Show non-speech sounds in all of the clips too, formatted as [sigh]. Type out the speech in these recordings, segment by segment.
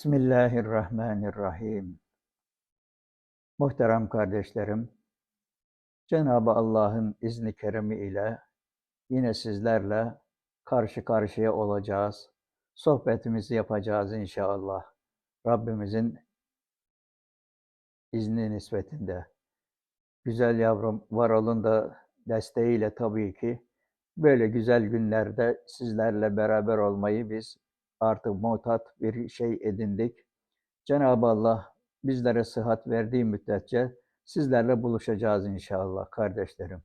Bismillahirrahmanirrahim. Muhterem kardeşlerim, Cenab-ı Allah'ın izni keremi ile yine sizlerle karşı karşıya olacağız. Sohbetimizi yapacağız inşallah. Rabbimizin izni nispetinde. Güzel yavrum Varol'un da desteğiyle tabii ki böyle güzel günlerde sizlerle beraber olmayı biz artık mutat bir şey edindik. Cenab-ı Allah bizlere sıhhat verdiği müddetçe sizlerle buluşacağız inşallah kardeşlerim.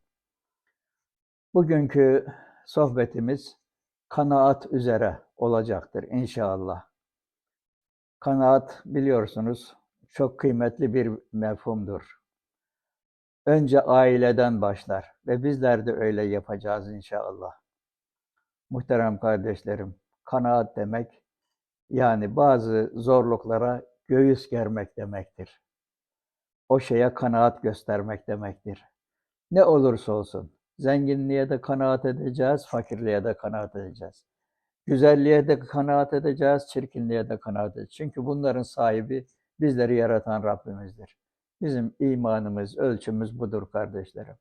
Bugünkü sohbetimiz kanaat üzere olacaktır inşallah. Kanaat biliyorsunuz çok kıymetli bir mefhumdur. Önce aileden başlar ve bizler de öyle yapacağız inşallah. Muhterem kardeşlerim, kanaat demek yani bazı zorluklara göğüs germek demektir. O şeye kanaat göstermek demektir. Ne olursa olsun zenginliğe de kanaat edeceğiz, fakirliğe de kanaat edeceğiz. Güzelliğe de kanaat edeceğiz, çirkinliğe de kanaat edeceğiz. Çünkü bunların sahibi bizleri yaratan Rabbimizdir. Bizim imanımız, ölçümüz budur kardeşlerim.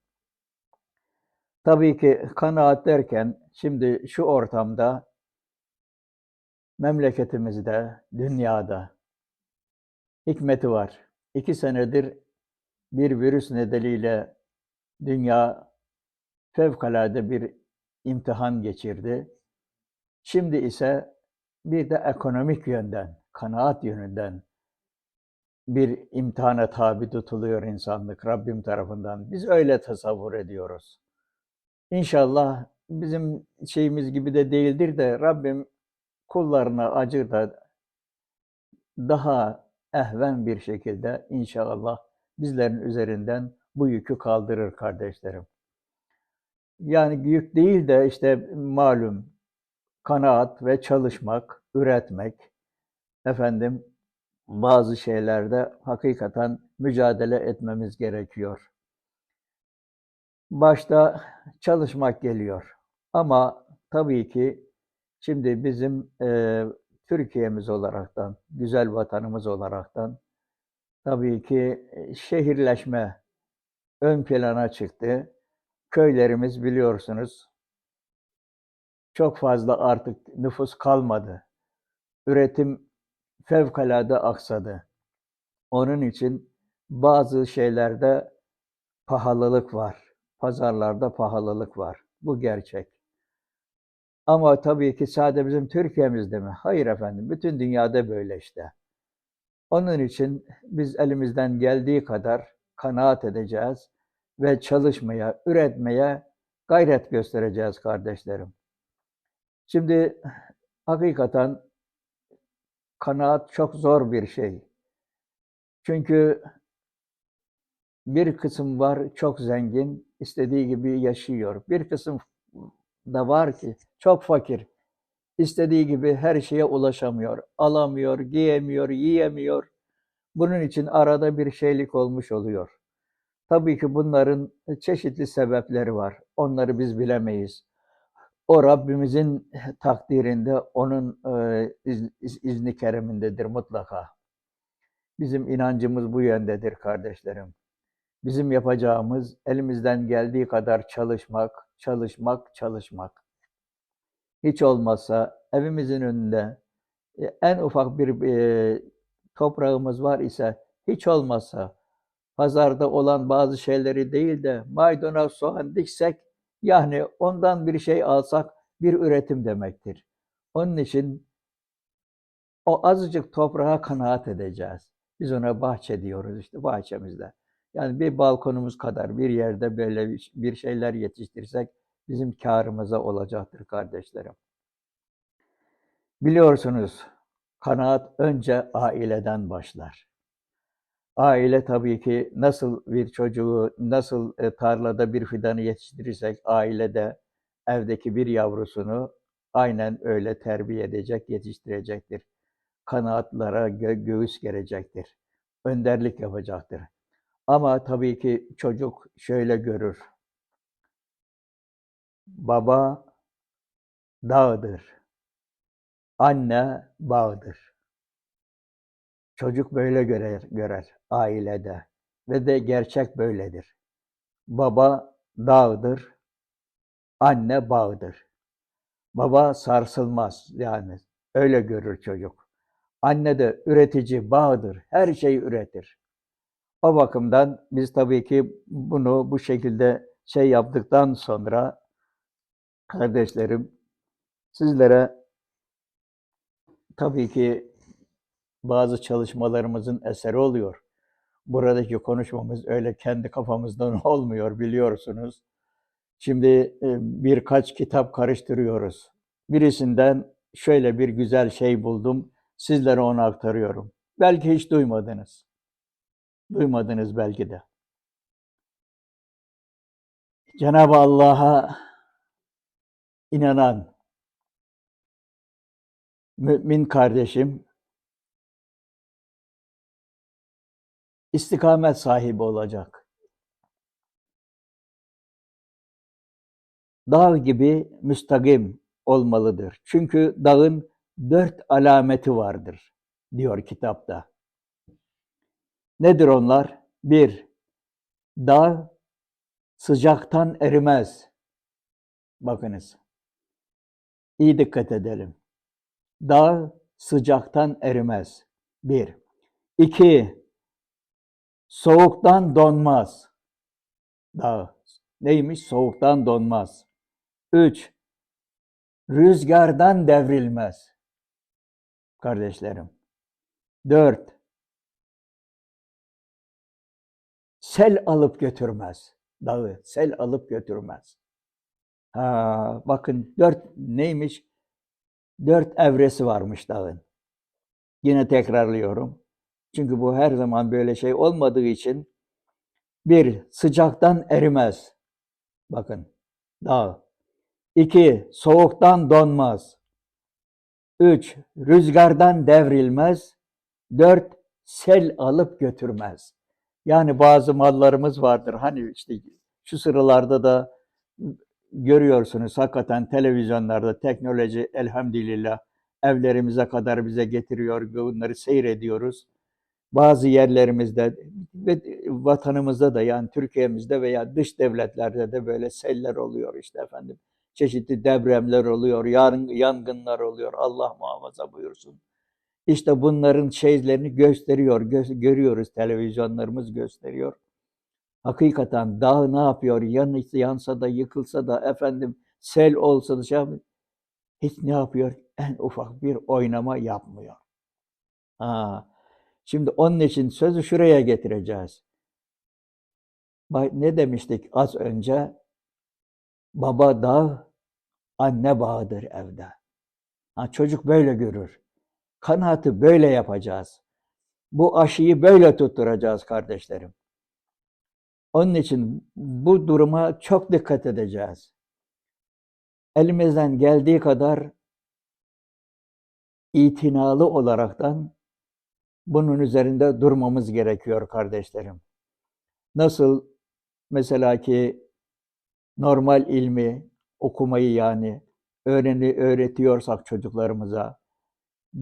Tabii ki kanaat derken şimdi şu ortamda memleketimizde, dünyada hikmeti var. İki senedir bir virüs nedeniyle dünya fevkalade bir imtihan geçirdi. Şimdi ise bir de ekonomik yönden, kanaat yönünden bir imtihana tabi tutuluyor insanlık Rabbim tarafından. Biz öyle tasavvur ediyoruz. İnşallah bizim şeyimiz gibi de değildir de Rabbim kullarına acır da daha ehven bir şekilde inşallah bizlerin üzerinden bu yükü kaldırır kardeşlerim. Yani yük değil de işte malum kanaat ve çalışmak, üretmek, efendim bazı şeylerde hakikaten mücadele etmemiz gerekiyor. Başta çalışmak geliyor. Ama tabii ki şimdi bizim e, Türkiye'miz olaraktan, güzel vatanımız olaraktan tabii ki şehirleşme ön plana çıktı. Köylerimiz biliyorsunuz çok fazla artık nüfus kalmadı. Üretim fevkalade aksadı. Onun için bazı şeylerde pahalılık var. Pazarlarda pahalılık var. Bu gerçek. Ama tabii ki sadece bizim Türkiye'mizde mi? Hayır efendim. Bütün dünyada böyle işte. Onun için biz elimizden geldiği kadar kanaat edeceğiz ve çalışmaya, üretmeye gayret göstereceğiz kardeşlerim. Şimdi hakikaten kanaat çok zor bir şey. Çünkü bir kısım var çok zengin, istediği gibi yaşıyor. Bir kısım da var ki çok fakir. istediği gibi her şeye ulaşamıyor. Alamıyor, giyemiyor, yiyemiyor. Bunun için arada bir şeylik olmuş oluyor. Tabii ki bunların çeşitli sebepleri var. Onları biz bilemeyiz. O Rabbimizin takdirinde, onun e, iz, izni keremindedir mutlaka. Bizim inancımız bu yöndedir kardeşlerim. Bizim yapacağımız elimizden geldiği kadar çalışmak, çalışmak, çalışmak. Hiç olmazsa evimizin önünde e, en ufak bir e, toprağımız var ise hiç olmazsa pazarda olan bazı şeyleri değil de maydanoz, soğan diksek yani ondan bir şey alsak bir üretim demektir. Onun için o azıcık toprağa kanaat edeceğiz. Biz ona bahçe diyoruz işte bahçemizde. Yani bir balkonumuz kadar bir yerde böyle bir şeyler yetiştirsek bizim karımıza olacaktır kardeşlerim. Biliyorsunuz kanaat önce aileden başlar. Aile tabii ki nasıl bir çocuğu, nasıl e, tarlada bir fidanı yetiştirirsek ailede evdeki bir yavrusunu aynen öyle terbiye edecek, yetiştirecektir. Kanaatlara gö göğüs gerecektir. Önderlik yapacaktır. Ama tabii ki çocuk şöyle görür. Baba dağdır. Anne bağdır. Çocuk böyle görer, görer ailede ve de gerçek böyledir. Baba dağdır, anne bağdır. Baba sarsılmaz yani öyle görür çocuk. Anne de üretici bağdır, her şeyi üretir. O bakımdan biz tabii ki bunu bu şekilde şey yaptıktan sonra kardeşlerim sizlere tabii ki bazı çalışmalarımızın eseri oluyor. Buradaki konuşmamız öyle kendi kafamızdan [laughs] olmuyor biliyorsunuz. Şimdi e, birkaç kitap karıştırıyoruz. Birisinden şöyle bir güzel şey buldum. Sizlere onu aktarıyorum. Belki hiç duymadınız. Duymadınız belki de. Cenab-ı Allah'a inanan mümin kardeşim istikamet sahibi olacak. Dağ gibi müstakim olmalıdır. Çünkü dağın dört alameti vardır diyor kitapta. Nedir onlar? Bir, dağ sıcaktan erimez. Bakınız. İyi dikkat edelim. Dağ sıcaktan erimez. Bir. İki, soğuktan donmaz. Dağ. Neymiş? Soğuktan donmaz. Üç, rüzgardan devrilmez. Kardeşlerim. Dört, sel alıp götürmez. Dağı sel alıp götürmez. Ha, bakın dört neymiş? Dört evresi varmış dağın. Yine tekrarlıyorum. Çünkü bu her zaman böyle şey olmadığı için bir, sıcaktan erimez. Bakın, dağ. İki, soğuktan donmaz. Üç, rüzgardan devrilmez. Dört, sel alıp götürmez. Yani bazı mallarımız vardır. Hani işte şu sıralarda da görüyorsunuz hakikaten televizyonlarda teknoloji elhamdülillah evlerimize kadar bize getiriyor. Bunları seyrediyoruz. Bazı yerlerimizde ve vatanımızda da yani Türkiye'mizde veya dış devletlerde de böyle seller oluyor işte efendim. Çeşitli depremler oluyor, yangınlar oluyor. Allah muhafaza buyursun. İşte bunların şeylerini gösteriyor, gö- görüyoruz televizyonlarımız gösteriyor. Hakikaten dağ ne yapıyor? Yan, yansa da yıkılsa da efendim sel olsa da şey hiç ne yapıyor? En ufak bir oynama yapmıyor. Ha. Şimdi onun için sözü şuraya getireceğiz. Ne demiştik az önce? Baba dağ, anne bağdır evde. Ha, çocuk böyle görür. Kanaatı böyle yapacağız. Bu aşıyı böyle tutturacağız kardeşlerim. Onun için bu duruma çok dikkat edeceğiz. Elimizden geldiği kadar itinalı olaraktan bunun üzerinde durmamız gerekiyor kardeşlerim. Nasıl mesela ki normal ilmi, okumayı yani öğreni öğretiyorsak çocuklarımıza,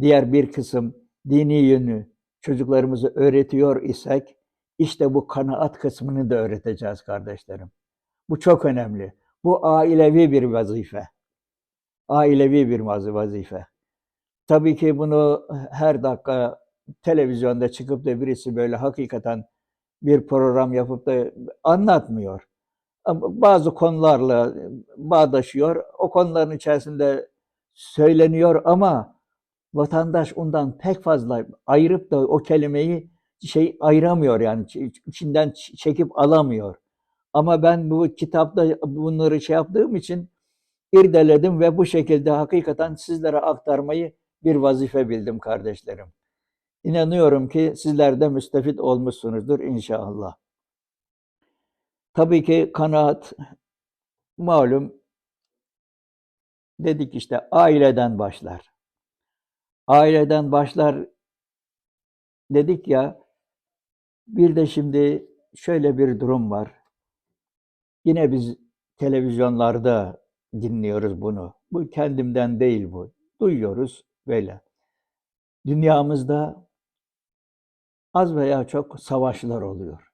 diğer bir kısım dini yönü çocuklarımızı öğretiyor isek, işte bu kanaat kısmını da öğreteceğiz kardeşlerim. Bu çok önemli. Bu ailevi bir vazife. Ailevi bir vazife. Tabii ki bunu her dakika televizyonda çıkıp da birisi böyle hakikaten bir program yapıp da anlatmıyor. Bazı konularla bağdaşıyor. O konuların içerisinde söyleniyor ama vatandaş ondan pek fazla ayırıp da o kelimeyi şey ayıramıyor yani içinden çekip alamıyor. Ama ben bu kitapta bunları şey yaptığım için irdeledim ve bu şekilde hakikaten sizlere aktarmayı bir vazife bildim kardeşlerim. İnanıyorum ki sizler de müstefit olmuşsunuzdur inşallah. Tabii ki kanaat malum dedik işte aileden başlar. Aileden başlar dedik ya bir de şimdi şöyle bir durum var. Yine biz televizyonlarda dinliyoruz bunu. Bu kendimden değil bu. Duyuyoruz böyle. Dünyamızda az veya çok savaşlar oluyor.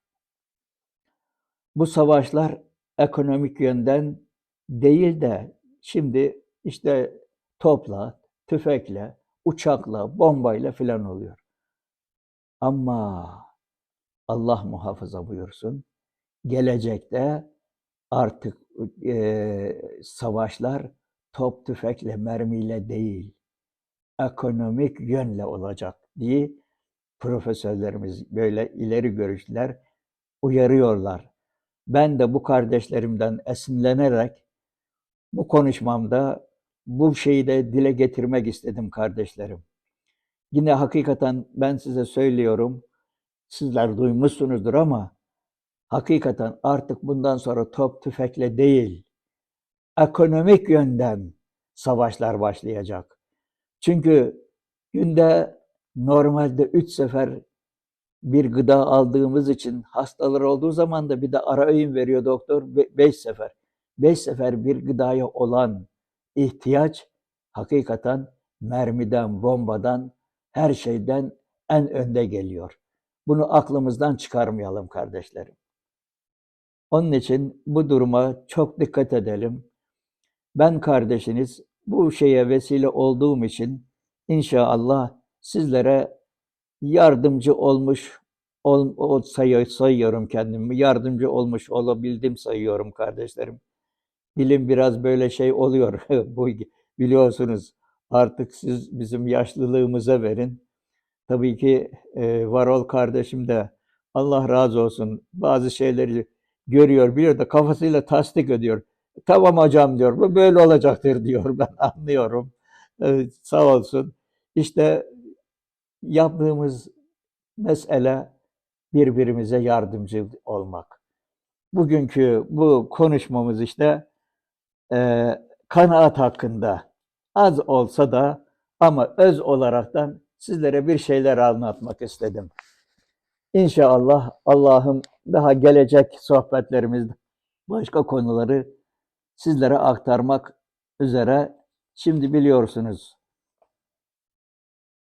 Bu savaşlar ekonomik yönden değil de şimdi işte topla, tüfekle, uçakla, bombayla filan oluyor. Ama Allah muhafaza buyursun. Gelecekte artık eee, savaşlar top tüfekle, mermiyle değil, ekonomik yönle olacak diye profesörlerimiz böyle ileri görüşler uyarıyorlar. Ben de bu kardeşlerimden esinlenerek bu konuşmamda bu şeyi de dile getirmek istedim kardeşlerim. Yine hakikaten ben size söylüyorum, sizler duymuşsunuzdur ama hakikaten artık bundan sonra top tüfekle değil, ekonomik yönden savaşlar başlayacak. Çünkü günde normalde üç sefer bir gıda aldığımız için hastalar olduğu zaman da bir de ara öğün veriyor doktor be- beş sefer. Beş sefer bir gıdaya olan ihtiyaç hakikaten mermiden, bombadan, her şeyden en önde geliyor. Bunu aklımızdan çıkarmayalım kardeşlerim. Onun için bu duruma çok dikkat edelim. Ben kardeşiniz bu şeye vesile olduğum için inşallah sizlere yardımcı olmuş ol, ol- sayı- sayıyorum kendimi. Yardımcı olmuş olabildim sayıyorum kardeşlerim. Dilim biraz böyle şey oluyor. [laughs] Bu biliyorsunuz artık siz bizim yaşlılığımıza verin. Tabii ki e, Varol kardeşim de Allah razı olsun bazı şeyleri görüyor, biliyor da kafasıyla tasdik ediyor. Tamam hocam diyor, bu böyle olacaktır [laughs] diyor. Ben anlıyorum. Evet, sağ olsun. İşte yaptığımız mesele birbirimize yardımcı olmak. Bugünkü bu konuşmamız işte e, kanaat hakkında az olsa da ama öz olaraktan sizlere bir şeyler anlatmak istedim. İnşallah Allah'ım daha gelecek sohbetlerimizde başka konuları sizlere aktarmak üzere şimdi biliyorsunuz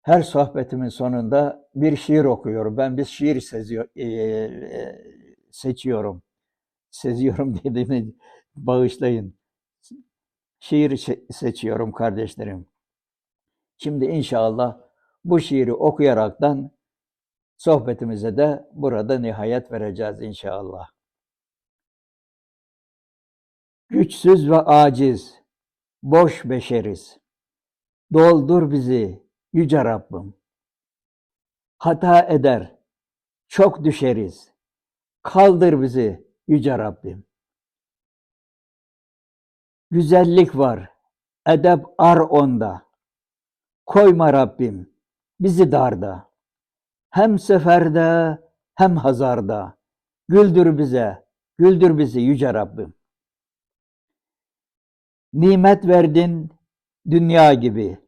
her sohbetimin sonunda bir şiir okuyorum. Ben bir şiir seziyor, eee, seçiyorum. Seziyorum [laughs] dediğimi bağışlayın. Şiir seçiyorum kardeşlerim. Şimdi inşallah bu şiiri okuyaraktan sohbetimize de burada nihayet vereceğiz inşallah. Güçsüz ve aciz, boş beşeriz. Doldur bizi yüce Rabbim. Hata eder, çok düşeriz. Kaldır bizi yüce Rabbim. Güzellik var, edep ar onda. Koyma Rabbim bizi darda. Hem seferde hem hazarda. Güldür bize, güldür bizi yüce Rabbim. Nimet verdin dünya gibi.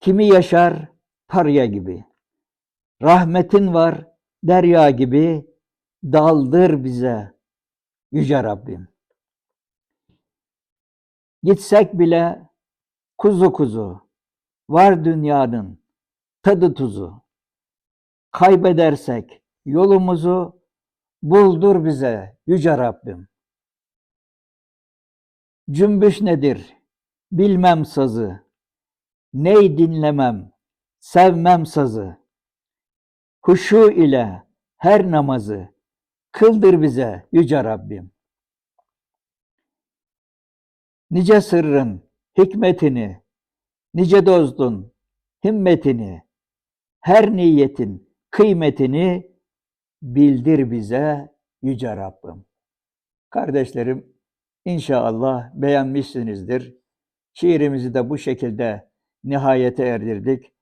Kimi yaşar parya gibi. Rahmetin var derya gibi. Daldır bize yüce Rabbim. Gitsek bile kuzu kuzu var dünyanın tadı tuzu. Kaybedersek yolumuzu buldur bize yüce Rabbim. Cümbüş nedir? Bilmem sazı. Ney dinlemem, sevmem sazı. Huşu ile her namazı kıldır bize yüce Rabbim. Nice sırrın hikmetini, nice dozdun himmetini, her niyetin kıymetini bildir bize yüce Rabbim. Kardeşlerim, inşallah beğenmişsinizdir. Şiirimizi de bu şekilde nihayete erdirdik.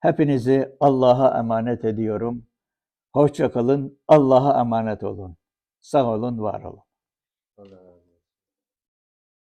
Hepinizi Allah'a emanet ediyorum. Hoşça kalın, Allah'a emanet olun. Sağ olun, var olun. Allah